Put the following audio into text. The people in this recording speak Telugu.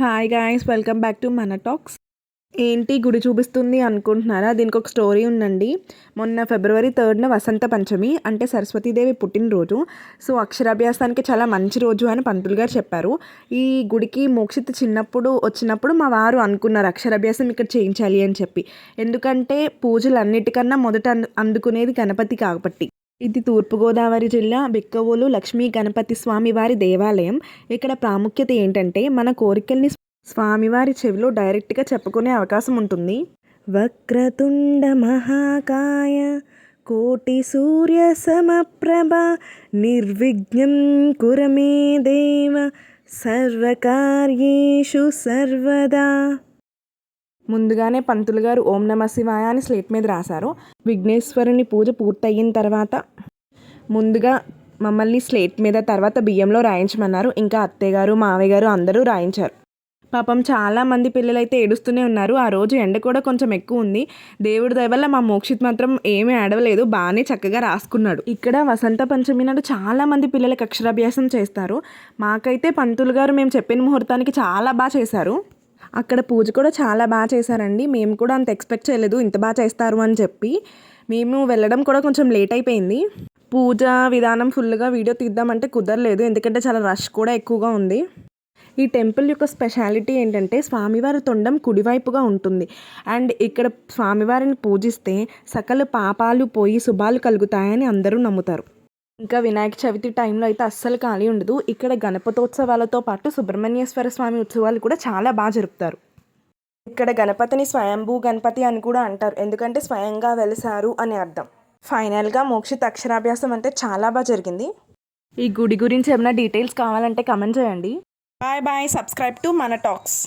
Hi guys welcome back to మన టాక్స్ ఏంటి గుడి చూపిస్తుంది అనుకుంటున్నారా? దీనికి ఒక స్టోరీ ఉందండి. మొన్న ఫిబ్రవరి థర్డ్న వసంత పంచమి అంటే సరస్వతీదేవి పుట్టినరోజు. సో అక్షరాభ్యాసానికి చాలా మంచి రోజు అని పంతులు గారు చెప్పారు. ఈ గుడికి మోక్షిత్ చిన్నప్పుడు వచ్చినప్పుడు మా వారు అనుకున్నారు అక్షరాభ్యాసం ఇక్కడ చేయించాలి అని చెప్పి. ఎందుకంటే పూజలు అన్నిటికన్నా మొదట అందు- అందుకునేది గణపతి కాబట్టి. ఇది తూర్పుగోదావరి జిల్లా బిక్కవోలు లక్ష్మీ గణపతి స్వామివారి దేవాలయం. ఇక్కడ ప్రాముఖ్యత ఏంటంటే మన కోరికల్ని స్వామివారి చెవిలో డైరెక్ట్గా చెప్పుకునే అవకాశం ఉంటుంది. వక్రతుండ మహాకాయ కోటి సూర్య సమప్రభ నిర్విఘ్నం కురమే దేవ సర్వకార్యేషు సర్వదా. ముందుగానే పంతులు గారు ఓం నమ శివాయ అని స్లేట్ మీద రాశారు. విఘ్నేశ్వరుని పూజ పూర్తయిన తర్వాత ముందుగా మమ్మల్ని స్లేట్ మీద తర్వాత బియ్యంలో రాయించమన్నారు. ఇంకా అత్తయ్య గారు మావయ్య గారు అందరూ రాయించారు. పాపం చాలా మంది పిల్లలైతే ఏడుస్తూనే ఉన్నారు. ఆ రోజు ఎండ కూడా కొంచెం ఎక్కువ ఉంది. దేవుడి దయ వల్ల మా మోక్షిత్ మాత్రం ఏమీ ఆడవలేదు. బాగానే చక్కగా రాసుకున్నాడు. ఇక్కడ వసంత పంచమి నాడు చాలామంది పిల్లలకు అక్షరాభ్యాసం చేస్తారు. మాకైతే పంతులు గారు మేము చెప్పిన ముహూర్తానికి చాలా బాగా చేశారు. అక్కడ పూజ కూడా చాలా బాగా చేశారండి. మేము కూడా అంత ఎక్స్పెక్ట్ చేయలేదు. ఇంత బాగా చేస్తారు అని చెప్పి. మేము వెళ్ళడం కూడా కొంచెం లేట్ అయిపోయింది. పూజ విధానం ఫుల్గా వీడియో తీద్దామంటే కుదరలేదు. ఎందుకంటే చాలా రష్ కూడా ఎక్కువగా ఉంది. ఈ టెంపుల్ యొక్క స్పెషాలిటీ ఏంటంటే స్వామివారి తొండం కుడివైపుగా ఉంటుంది. అండ్ ఇక్కడ స్వామివారిని పూజిస్తే సకల పాపాలు పోయి శుభాలు కలుగుతాయని అందరూ నమ్ముతారు. ఇంకా వినాయక చవితి టైంలో అయితే అస్సలు ఖాళీ ఉండదు. ఇక్కడ గణపతోత్సవాలతో పాటు సుబ్రహ్మణ్యేశ్వర స్వామి ఉత్సవాలు కూడా చాలా బాగా జరుపుతారు. ఇక్కడ గణపతిని స్వయంభూ గణపతి అని కూడా అంటారు. ఎందుకంటే స్వయంగా వెలిసారు అని అర్థం. ఫైనల్గా మోక్షిత్ అక్షరాభ్యాసం అంటే చాలా బాగా జరిగింది. ఈ గుడి గురించి ఏమైనా డీటెయిల్స్ కావాలంటే కమెంట్ చేయండి. బాయ్ బాయ్ సబ్స్క్రైబ్ టు మన టాక్స్.